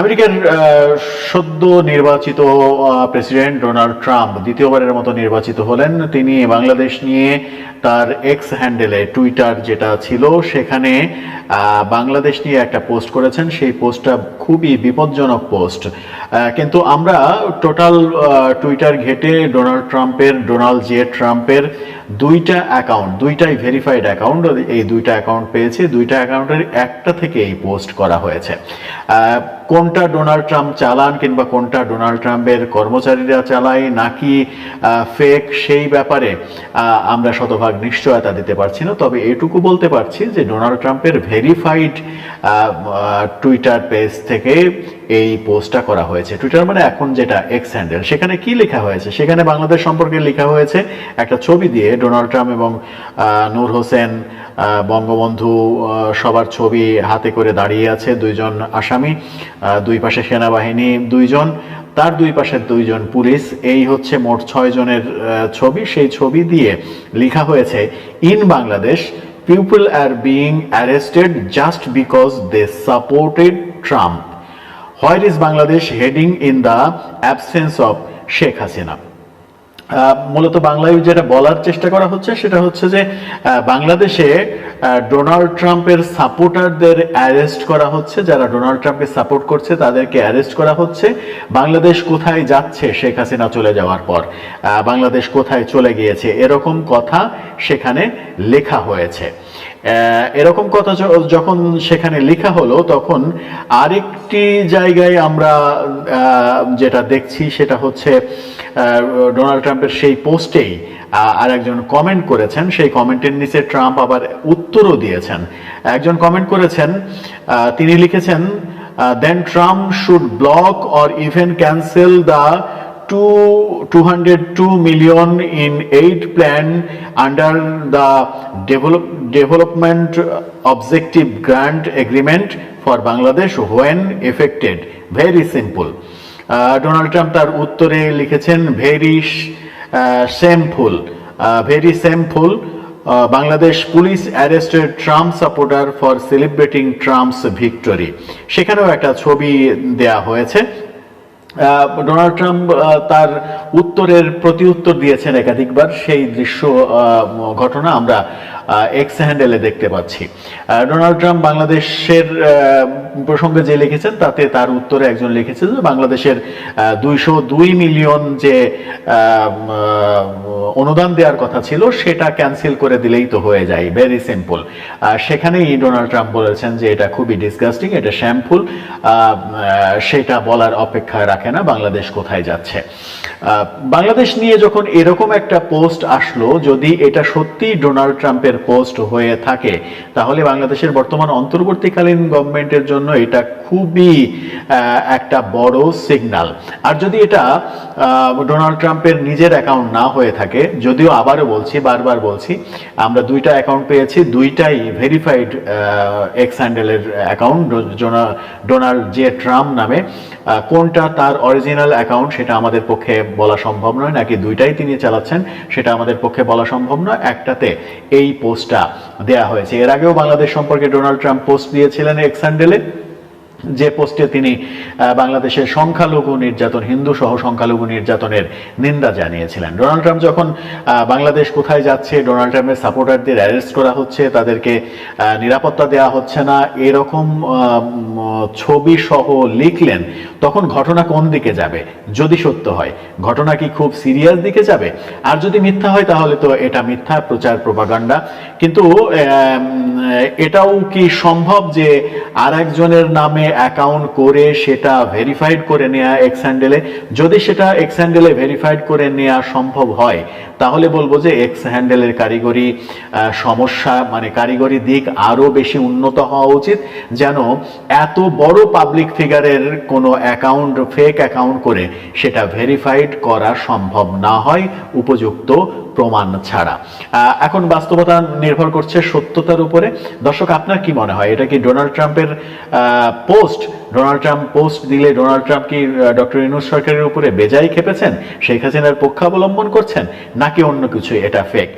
আমেরিকার সদ্য নির্বাচিত প্রেসিডেন্ট ডোনাল্ড ট্রাম্প দ্বিতীয়বারের মতো নির্বাচিত হলেন। তিনি বাংলাদেশ নিয়ে তার এক্স হ্যান্ডেলে টুইটার যেটা ছিল, সেখানে বাংলাদেশ নিয়ে একটা পোস্ট করেছেন। সেই পোস্টটা খুবই বিপজ্জনক পোস্ট। কিন্তু আমরা টোটাল টুইটার ঘেটে ডোনাল্ড ট্রাম্পের, ডোনাল্ড জে ট্রাম্পের দুইটা অ্যাকাউন্ট, দুইটাই ভেরিফাইড অ্যাকাউন্ট, এই দুইটা অ্যাকাউন্ট পেয়েছি। দুইটা অ্যাকাউন্টের একটা থেকে এই পোস্ট করা হয়েছে। কোনটা ডোনাল্ড ট্রাম্প চালান কিংবা কোনটা ডোনাল্ড ট্রাম্পের কর্মচারীরা চালায়, নাকি ফেক সেই ব্যাপারে আমরা শতভাগ নিশ্চয়তা দিতে পারছি না। তবে এটুকু বলতে পারছি যে ডোনাল্ড ট্রাম্পের ভেরিফাইড টুইটার পেজ থেকে এই পোস্টটা করা হয়েছে। টুইটার মানে এখন যেটা এক্স হ্যান্ডেল সেখানে কি লেখা হয়েছে? সেখানে বাংলাদেশ সম্পর্কে লেখা হয়েছে একটা ছবি দিয়ে ডোনাল্ড ট্রাম্প এবং নূর হোসেন বঙ্গবন্ধু সবার ছবি হাতে করে দাঁড়িয়ে আছে দুইজন আসামি দুই পাশে সেনাবাহিনী দুইজন, তার দুই পাশে দুইজন পুলিশ। এই হচ্ছে মোট ছয় জনের ছবি। সেই ছবি দিয়ে লেখা হয়েছে, in Bangladesh people are being arrested just because they supported Trump. Where is Bangladesh heading in the absence of Sheikh Hasina? মূলত বাংলায় যেটা বলার চেষ্টা করা হচ্ছে সেটা হচ্ছে যে বাংলাদেশে ডোনাল্ড ট্রাম্পের সাপোর্টারদের অ্যারেস্ট করা হচ্ছে। যারা ডোনাল্ড ট্রাম্পকে সাপোর্ট করছে, তাদেরকে অ্যারেস্ট করা হচ্ছে। বাংলাদেশ কোথায় যাচ্ছে শেখ হাসিনা চলে যাওয়ার পর? বাংলাদেশ কোথায় চলে গিয়েছে? এরকম কথা সেখানে লেখা হয়েছে। এরকম কথা যখন সেখানে লেখা হলো, তখন আরেকটি জায়গায় আমরা যেটা দেখছি সেটা হচ্ছে ডোনাল্ড ট্রাম্পের সেই পোস্টেই আর একজন কমেন্ট করেছেন। সেই কমেন্টের নিচে ট্রাম্প আবার উত্তরও দিয়েছেন। একজন কমেন্ট করেছেন তিনি লিখেছেন then Trump should block or even cancel the two, 202 million in aid plan under the develop, development objective grant agreement for Bangladesh when affected. Very simple. Donald Trump তার উত্তরে লিখেছেন very shameful very shameful Bangladesh police arrested Trump supporter for celebrating Trump's victory সেখানেও একটা ছবি দেয়া হয়েছে Donald Trump তার উত্তরের প্রতি উত্তর দিয়েছেন একাধিকবার। সেই দৃশ্য ঘটনা আমরা এক্স হ্যান্ডেলে দেখতে পাচ্ছি। ডোনাল্ড ট্রাম্প বাংলাদেশের প্রসঙ্গে যে লিখেছেন, তাতে তার উত্তরে একজন লিখেছে যে বাংলাদেশের দুইশো দুই মিলিয়ন যে অনুদান দেওয়ার কথা ছিল, সেটা ক্যান্সেল করে দিলেই তো হয়ে যায়। ভেরি সিম্পল সেখানেই ডোনাল্ড ট্রাম্প বলেছেন যে এটা খুবই ডিসগাস্টিং এটা শ্যামফুল সেটা বলার অপেক্ষা রাখে না, বাংলাদেশ কোথায় যাচ্ছে। বাংলাদেশ নিয়ে যখন এরকম একটা পোস্ট আসলো, যদি এটা সত্যি ডোনাল্ড ট্রাম্পের পোস্ট হয়ে থাকে। তাহলে বাংলাদেশের বর্তমান অন্তর্বর্তীকালীন গভর্নমেন্টের জন্য এটা খুবই একটা বড় সিগন্যাল আর যদি এটা ডোনাল্ড ট্রাম্পের নিজের অ্যাকাউন্ট না হয়ে থাকে, যদিও আবারও বলছি, বারবার বলছি, আমরা দুইটা অ্যাকাউন্ট পেয়েছি, দুইটাই ভেরিফাইড এক্স হ্যান্ডেলের অ্যাকাউন্ট ডোনাল্ড জে ট্রাম্প নামে। কোনটা তার অরিজিনাল অ্যাকাউন্ট সেটা আমাদের পক্ষে বলা সম্ভব নয়, নাকি দুইটাই তিনি চালাচ্ছেন সেটা আমাদের পক্ষে বলা সম্ভব নয়। একটাতে এই পোস্টটা দেয়া হয়েছে। এর আগেও বাংলাদেশ সম্পর্কে ডোনাল্ড ট্রাম্প পোস্ট দিয়েছিলেন এক্স হ্যান্ডেলে যে পোস্টে তিনি বাংলাদেশের সংখ্যালঘু নির্যাতন, হিন্দু সহ সংখ্যালঘু নির্যাতনের নিন্দা জানিয়েছিলেন। ডোনাল্ড ট্রাম্প যখন বাংলাদেশ কোথায় যাচ্ছে, ডোনাল্ড ট্রাম্পের সাপোর্টারদের অ্যারেস্ট করা হচ্ছে, তাদেরকে নিরাপত্তা দেওয়া হচ্ছে না, এরকম ছবি সহ লিখলেন, তখন ঘটনা কোন দিকে যাবে? যদি সত্য হয়, ঘটনা কি খুব সিরিয়াস দিকে যাবে? আর যদি মিথ্যা হয়, তাহলে তো এটা মিথ্যা প্রচার প্রপাগান্ডা। কিন্তু এটাও কি সম্ভব যে আর একজনের নামে অ্যাকাউন্ট করে সেটা ভেরিফাইড করে নেওয়া এক্স হ্যান্ডেলে যদি সেটা এক্স হ্যান্ডেলে ভেরিফাইড করে নেওয়া সম্ভব হয়, তাহলে বলব যে এক্স হ্যান্ডেলের কারিগরি সমস্যা মানে কারিগরি দিক আরও বেশি উন্নত হওয়া উচিত, যেন এত বড় পাবলিক ফিগারের কোনো অ্যাকাউন্ট ফেক অ্যাকাউন্ট করে সেটা ভেরিফাইড করা সম্ভব না হয়, উপযুক্ত প্রমাণ ছাড়া। এখন বাস্তবতা নির্ভর করছে সত্যতার উপরে। দর্শক, আপনার কি মনে হয়? এটা কি ডোনাল্ড ট্রাম্পের পোস্ট? ডোনাল্ড ট্রাম্প পোস্ট দিলে ডোনাল্ড ট্রাম্প কি ডক্টর ইনুস সরকারের উপরে বেজায় খেপেছেন? শেখ হাসিনার পক্ষাবলম্বন করছেন? নাকি অন্য কিছু এটা ফেক